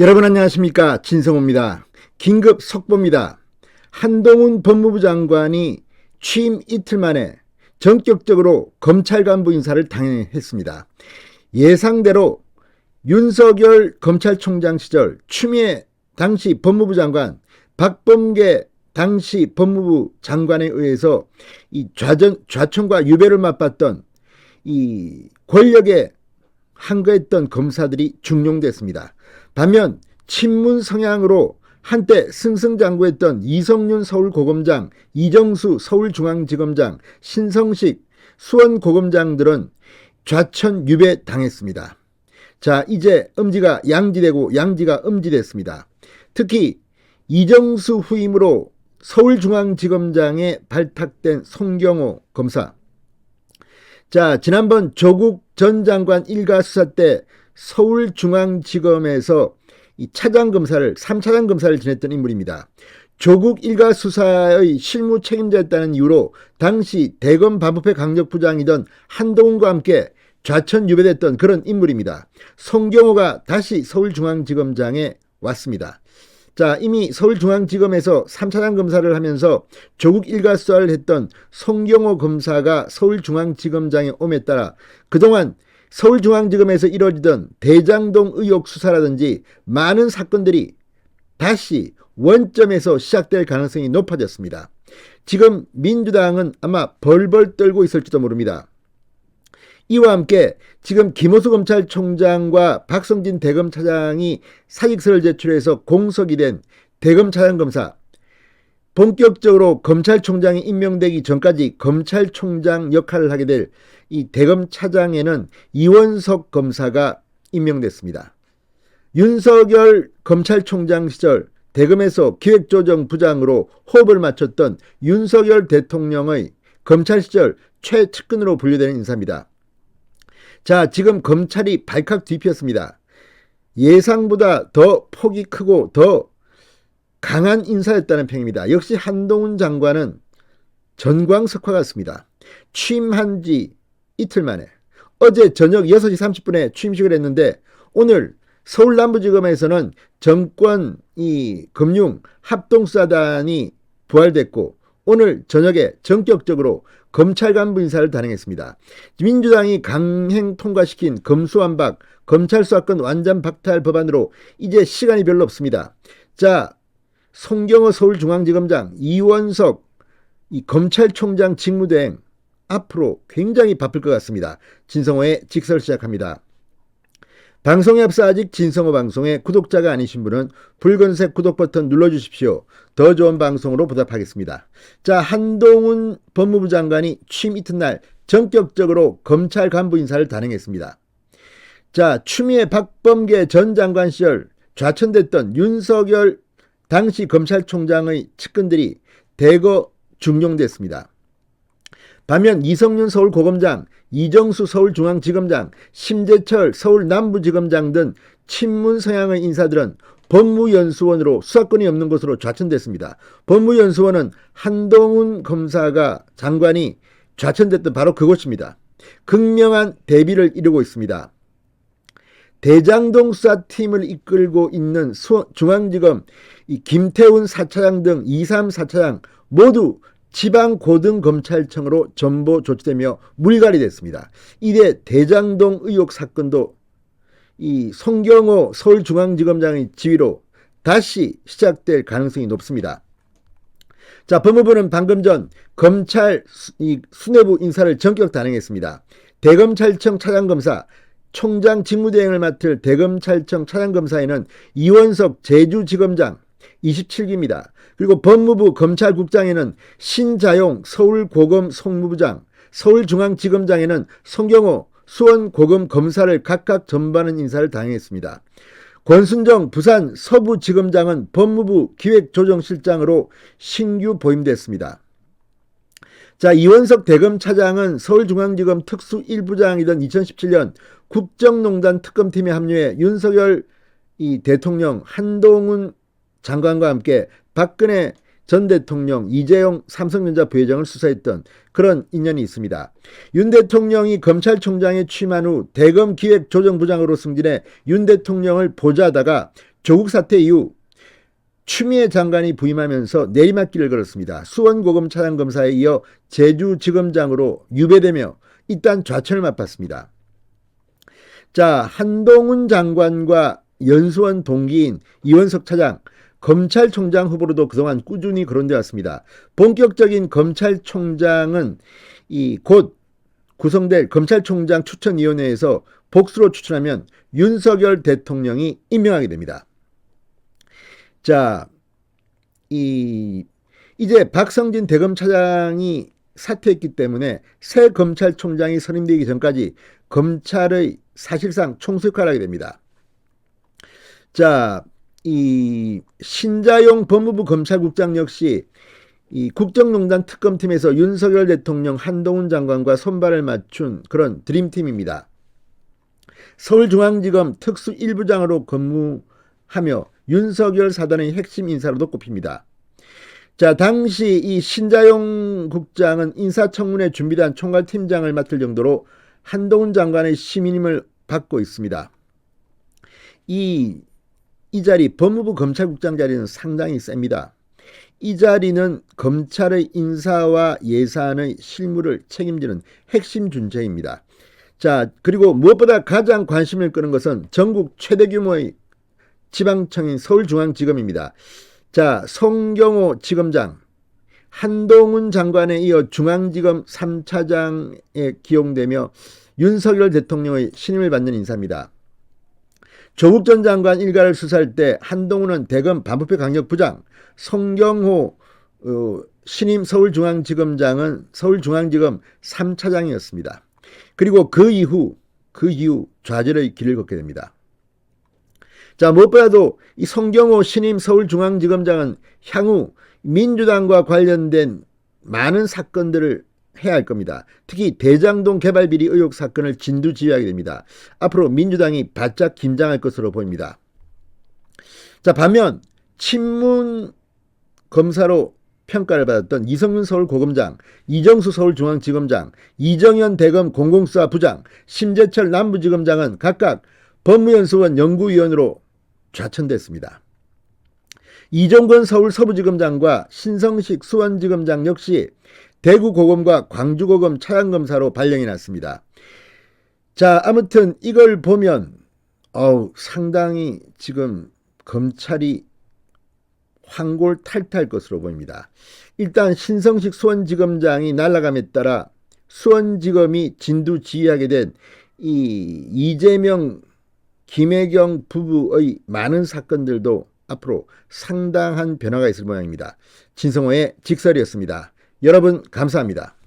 여러분 안녕하십니까 진성호입니다. 긴급 속보입니다. 한동훈 법무부 장관이 취임 이틀 만에 전격적으로 검찰 간부 인사를 당했습니다. 예상대로 윤석열 검찰총장 시절 추미애 당시 법무부 장관 박범계 당시 법무부 장관에 의해서 이 좌전, 좌천과 유배를 맛봤던 이 권력에 한거했던 검사들이 중용됐습니다. 반면 친문 성향으로 한때 승승장구했던 이성윤 서울고검장, 이정수 서울중앙지검장, 신성식 수원고검장들은 좌천 유배 당했습니다. 자, 이제 음지가 양지되고 양지가 음지됐습니다. 특히 이정수 후임으로 서울중앙지검장에 발탁된 송경호 검사. 자, 지난번 조국 전 장관 일가 수사 때 서울중앙지검에서 이 차장 검사를 3차장 검사를 지냈던 인물입니다. 조국 일가 수사의 실무 책임자였다는 이유로 당시 대검 반부패 강력부장이던 한동훈과 함께 좌천 유배됐던 그런 인물입니다. 송경호가 다시 서울중앙지검장에 왔습니다. 자, 이미 서울중앙지검에서 3차장 검사를 하면서 조국 일가 수사를 했던 송경호 검사가 서울중앙지검장에 옴에 따라 그동안 서울중앙지검에서 이뤄지던 대장동 의혹 수사라든지 많은 사건들이 다시 원점에서 시작될 가능성이 높아졌습니다. 지금 민주당은 아마 벌벌 떨고 있을지도 모릅니다. 이와 함께 지금 김호수 검찰총장과 박성진 대검 차장이 사직서를 제출해서 공석이 된 대검 차장 검사 본격적으로 검찰총장이 임명되기 전까지 검찰총장 역할을 하게 될 이 대검 차장에는 이원석 검사가 임명됐습니다. 윤석열 검찰총장 시절 대검에서 기획조정부장으로 호흡을 맞췄던 윤석열 대통령의 검찰 시절 최측근으로 분류되는 인사입니다. 자, 지금 검찰이 발칵 뒤피었습니다. 예상보다 더 폭이 크고 더 강한 인사였다는 평입니다. 역시 한동훈 장관은 전광석화 같습니다. 취임한 지 이틀 만에 어제 저녁 6시 30분에 취임식을 했는데 오늘 서울 남부지검에서는 정권 이 금융 합동수사단이 부활됐고 오늘 저녁에 전격적으로 검찰 간부 인사를 단행했습니다. 민주당이 강행 통과시킨 검수완박 검찰 수사권 완전 박탈 법안으로 이제 시간이 별로 없습니다. 자, 송경호 서울중앙지검장, 이원석 이 검찰총장 직무대행 앞으로 굉장히 바쁠 것 같습니다. 진성호의 직설 시작합니다. 방송에 앞서 아직 진성호 방송의 구독자가 아니신 분은 붉은색 구독 버튼 눌러주십시오. 더 좋은 방송으로 보답하겠습니다. 자, 한동훈 법무부 장관이 취임 이튿날 전격적으로 검찰 간부 인사를 단행했습니다. 자, 추미애 박범계 전 장관 시절 좌천됐던 윤석열 당시 검찰총장의 측근들이 대거 중용됐습니다. 반면 이성윤 서울고검장, 이정수 서울중앙지검장, 심재철 서울남부지검장 등 친문 성향의 인사들은 법무연수원으로 수사권이 없는 것으로 좌천됐습니다. 법무연수원은 한동훈 검사가 장관이 좌천됐던 바로 그곳입니다. 극명한 대비를 이루고 있습니다. 대장동 수사팀을 이끌고 있는 중앙지검 김태훈 사차장 등 2, 3 사차장 모두 지방고등검찰청으로 전보 조치되며 물갈이 됐습니다. 이래 대장동 의혹 사건도 이 송경호 서울중앙지검장의 지휘로 다시 시작될 가능성이 높습니다. 자, 법무부는 방금 전 검찰 이 수뇌부 인사를 전격 단행했습니다. 대검찰청 차장검사, 총장 직무대행을 맡을 대검찰청 차장검사에는 이원석 제주지검장, 27기입니다. 그리고 법무부 검찰국장에는 신자용 서울고검 송무부장, 서울중앙지검장에는 송경호 수원고검 검사를 각각 전반하는 인사를 당했습니다. 권순정 부산 서부지검장은 법무부 기획조정실장으로 신규 보임됐습니다. 자, 이원석 대검 차장은 서울중앙지검 특수 1부장이던 2017년 국정농단 특검팀에 합류해 윤석열 이 대통령 한동훈 장관과 함께 박근혜 전 대통령 이재용 삼성전자 부회장을 수사했던 그런 인연이 있습니다. 윤 대통령이 검찰총장에 취임한 후 대검 기획조정부장으로 승진해 윤 대통령을 보좌하다가 조국 사태 이후 추미애 장관이 부임하면서 내리막길을 걸었습니다. 수원고검 차장검사에 이어 제주지검장으로 유배되며 일단 좌천을 맛봤습니다. 자, 한동훈 장관과 연수원 동기인 이원석 차장, 검찰총장 후보로도 그동안 꾸준히 거론되어 왔습니다. 본격적인 검찰총장은 이 곧 구성될 검찰총장 추천위원회에서 복수로 추천하면 윤석열 대통령이 임명하게 됩니다. 자, 이 이제 박성진 대검 차장이 사퇴했기 때문에 새 검찰총장이 선임되기 전까지 검찰의 사실상 총수역할을 하게 됩니다. 자, 이 신자용 법무부 검찰국장 역시 이 국정농단 특검팀에서 윤석열 대통령 한동훈 장관과 손발을 맞춘 그런 드림팀입니다. 서울중앙지검 특수 1부장으로 근무하며 윤석열 사단의 핵심 인사로도 꼽힙니다. 자, 당시 이 신자용 국장은 인사청문회 준비단 총괄팀장을 맡을 정도로 한동훈 장관의 시민임을 받고 있습니다. 이, 이 자리, 법무부 검찰국장 자리는 상당히 셉니다. 이 자리는 검찰의 인사와 예산의 실무를 책임지는 핵심 준체입니다. 자, 그리고 무엇보다 가장 관심을 끄는 것은 전국 최대 규모의 지방청인 서울중앙지검입니다. 자, 송경호 지검장, 한동훈 장관에 이어 중앙지검 3차장에 기용되며 윤석열 대통령의 신임을 받는 인사입니다. 조국 전 장관 일가를 수사할 때 한동훈은 대검 반부패 강력부장, 송경호 어, 신임 서울중앙지검장은 서울중앙지검 3차장이었습니다. 그리고 그 이후 그 이후 좌절의 길을 걷게 됩니다. 자, 무엇보다도 이 송경호 신임 서울중앙지검장은 향후 민주당과 관련된 많은 사건들을 해야 할 겁니다. 특히 대장동 개발 비리 의혹 사건을 진두지휘하게 됩니다. 앞으로 민주당이 바짝 긴장할 것으로 보입니다. 자, 반면 친문 검사로 평가를 받았던 이성윤 서울 고검장, 이정수 서울중앙지검장, 이정현 대검 공공수사 부장, 심재철 남부지검장은 각각 법무연수원 연구위원으로 좌천됐습니다. 이종건 서울 서부지검장과 신성식 수원지검장 역시 대구고검과 광주고검 차장검사로 발령이 났습니다. 자, 아무튼 이걸 보면 어우, 상당히 지금 검찰이 황골탈탈 것으로 보입니다. 일단 신성식 수원지검장이 날아감에 따라 수원지검이 진두 지휘하게 된 이 이재명 김혜경 부부의 많은 사건들도 앞으로 상당한 변화가 있을 모양입니다. 진성호의 직설이었습니다. 여러분 감사합니다.